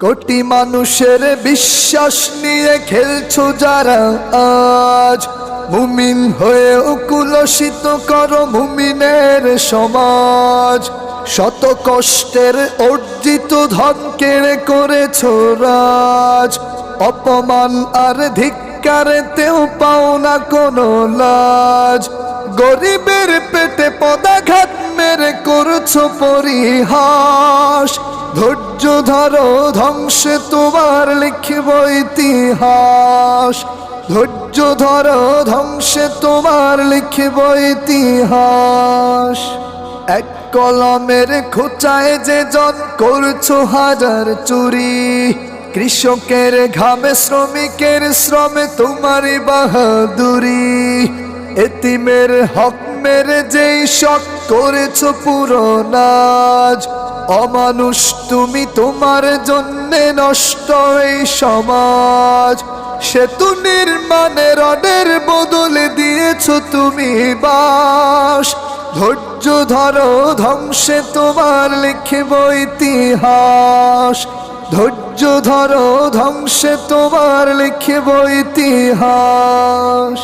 কোটি মানুষের বিশ্বাস নিয়ে খেলছো যারা আজ। মুমিন হয়ে কুলসিত করো মুমিনের সমাজ। শত কষ্টের অর্জিত ধন কেড়ে করেছ রাজ। অপমান আর ধিক্কারেতেও পাও না কোনো লাজ। গরিবের পেটে পদাঘাত মেরে করছ পরিহাস। ধৈর্য ধরো, ধ্বংসে তোমার লিখব ইতিহাস। ধৈর্য ধরো, ধ্বংসে তোমার লিখব ইতিহাস। এক কলমের খোঁচায় যে জন করছ হাজার চুরি, কৃষকের ঘামে, শ্রমিকের শ্রমে তোমারই বাহাদুরি। এতিমের হক মেরে যেই শখ করেছ পুরো নাজ অমানুষ তুমি তোমার জন্যে নষ্ট এই সমাজ। সেতু নির্মাণে রডের বদলে দিয়েছ তুমি বাস। ধৈর্য ধরো ধ্বংসে তোমার লিখিব ইতিহাস। ধৈর্য ধরো ধ্বংসে তোমার লিখিব ইতিহাস।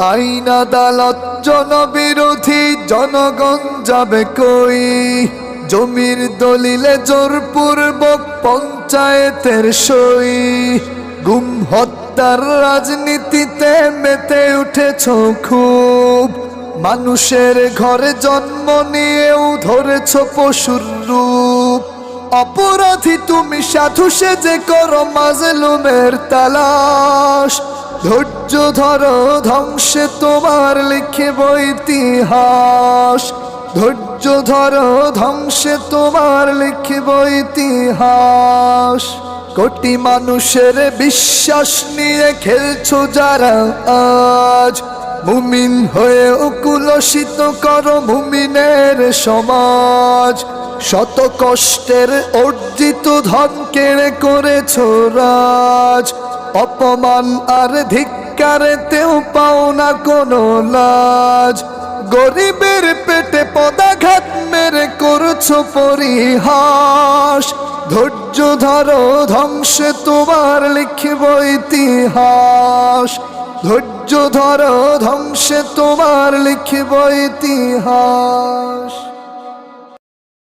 আইন আদালত জনবিরোধী জনগণ যাবে কই? জমির দলিলে জোরপূর্বক পঞ্চায়েতের সই। গুম হত্যার রাজনীতিতে মেতে উঠেছ খুব। মানুষের ঘরে জন্ম নিয়েও ধরেছ পশুর রূপ। অপরাধী তুমি সাধু সেজে করো মাজলুমের তালাশ। ধৈর্য ধরো ধ্বংসে তোমার লিখিব ইতিহাস ধৈর্য ধরো ধ্বংসে তোমার লিখিব ইতিহাস কোটি মানুষের বিশ্বাস নিয়ে খেলছো যারা আজ। মুমিন হয়ে কুলসিত করো মুমিনের সমাজ। শত কষ্টের অর্জিত ধন কেড়ে করেছ রাজ। অপমান আর ধিক্কারেতেও পাও না কোনো লাজ। গরিবের পেটে পদাঘাত মেরে করছ পরিহাস। ধৈর্য ধরো, ধ্বংসে তোমার লিখিব ইতিহাস। ধৈর্য ধরো, ধ্বংসে তোমার লিখিব ইতিহাস।